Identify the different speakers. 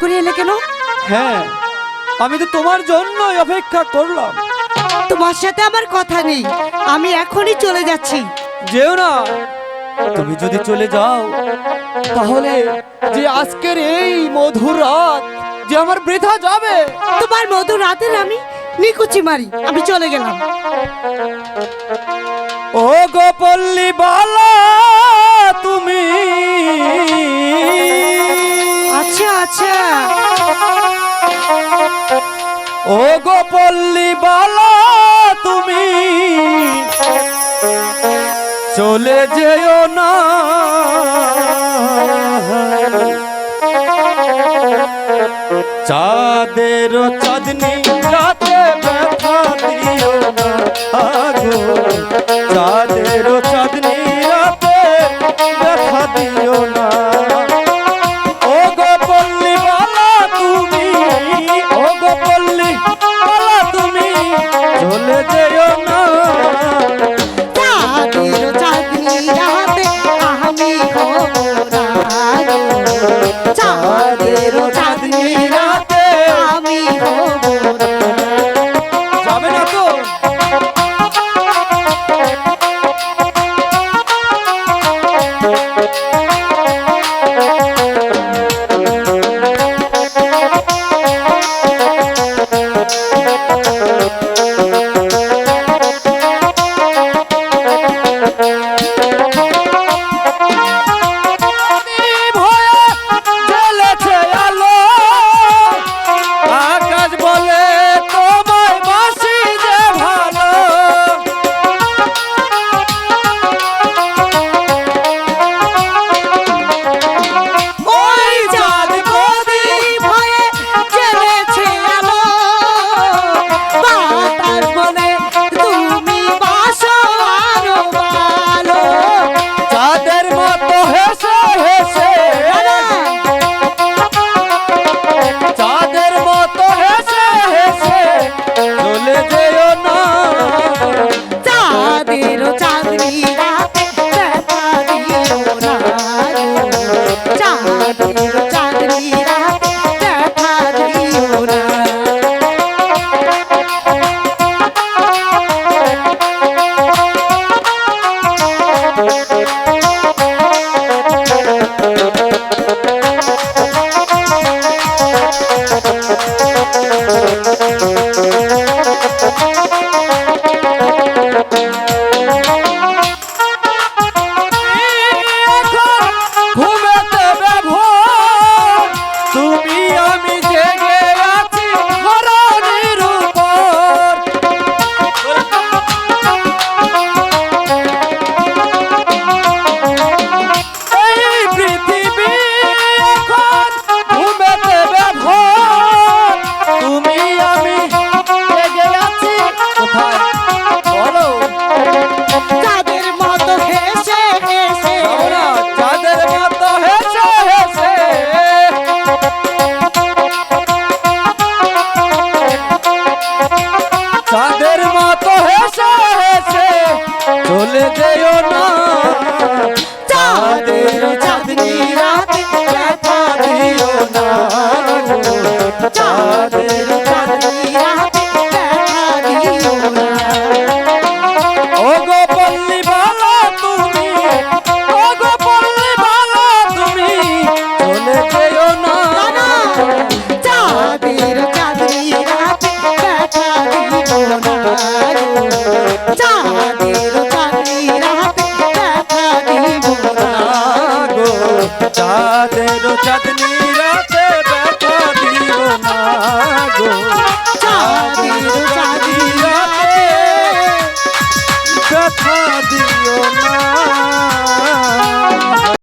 Speaker 1: করে এলে কেন?
Speaker 2: হ্যাঁ আমি তো তোমার জন্য অপেক্ষা করলাম।
Speaker 1: তোমার সাথে আমার কথা নেই। আমি এখনই চলে যাচ্ছি।
Speaker 2: যেও না। তুমি যদি চলে যাও তাহলে যে আজকের এই মধুর রাত যে আমার বৃথা যাবে।
Speaker 1: তোমার মধুর রাতের আমি নিকুচি মারি। আমি চলে গেলাম।
Speaker 2: ও গোপল্লি বালা! ও
Speaker 1: গো
Speaker 2: পল্লী বালা তুমি চলে যেও না।
Speaker 1: চাঁদের চাঁদনি